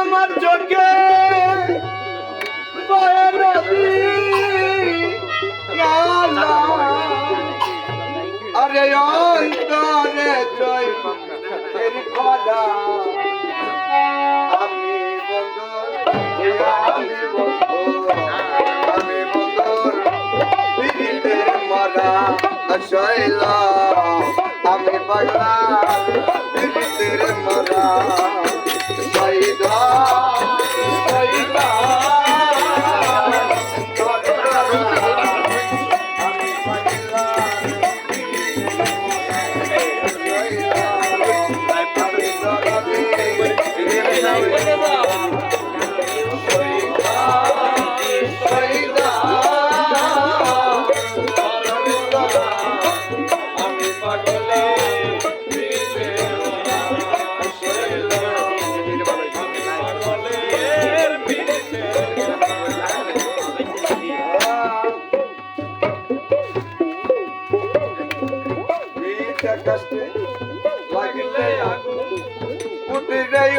আমার চোখে পায়ের রাত্রি শৈল আমি পাগলা মরা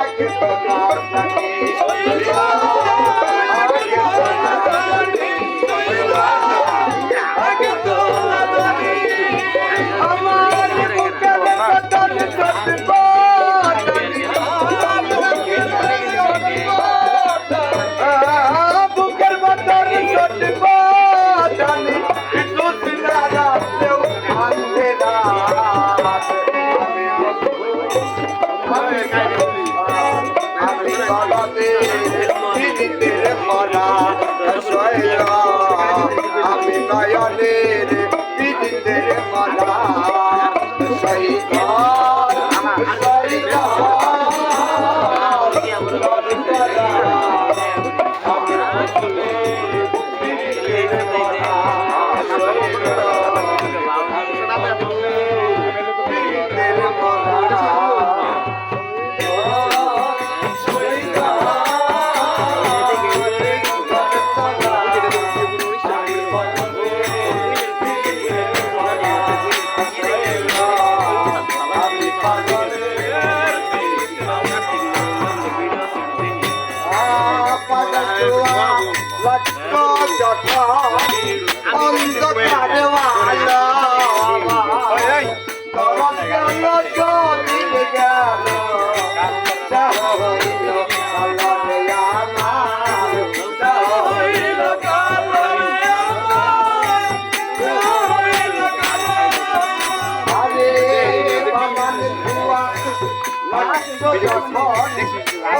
Thank you.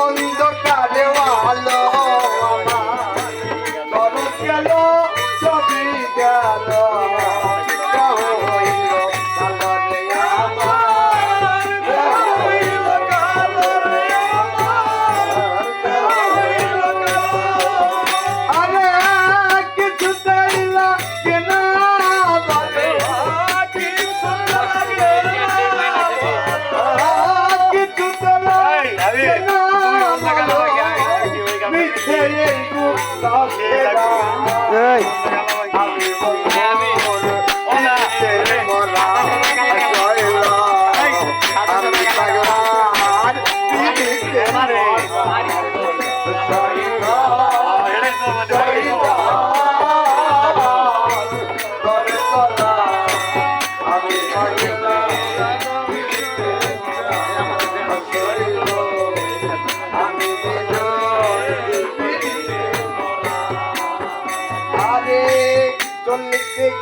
অন্ধ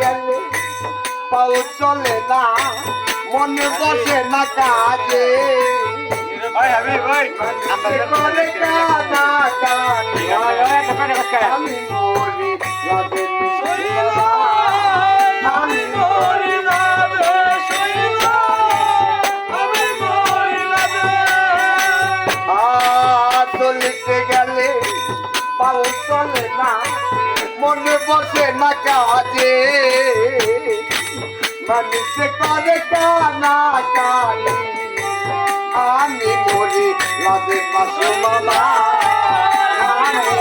গেলে পাও চলে না মনে বসে না কাজে। ভাই ভাই করে কাজ সে কারে কানা কানি। আমি বলি লাজে পাশে মামা আমি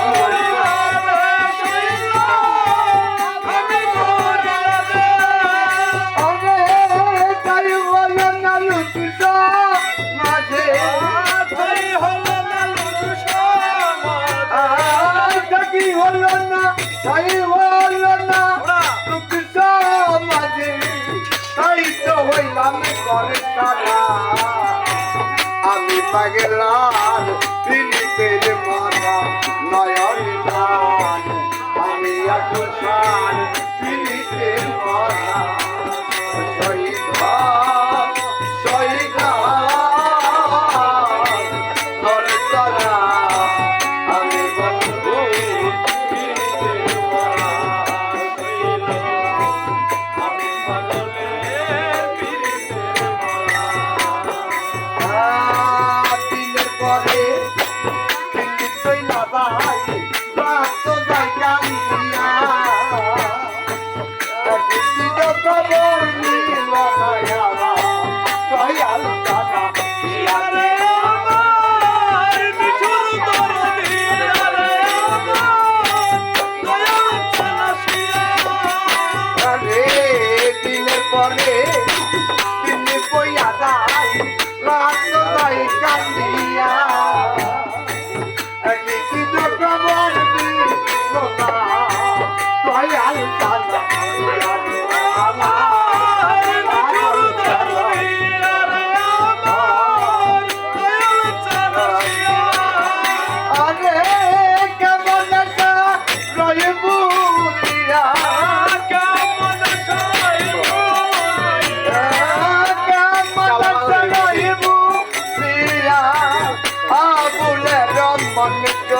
তারা আমি পাগলার দিলিপের মাথা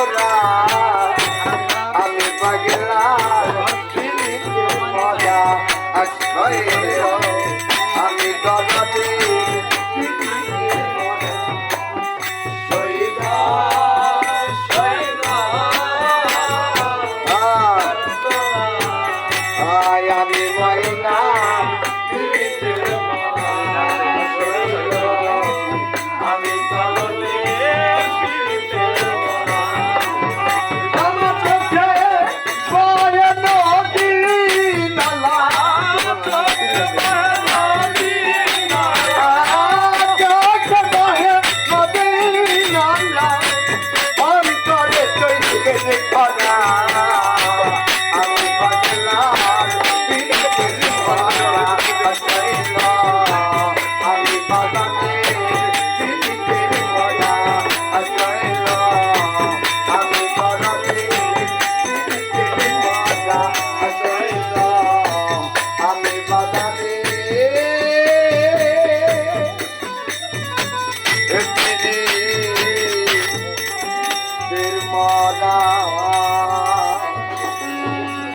তোরা All right.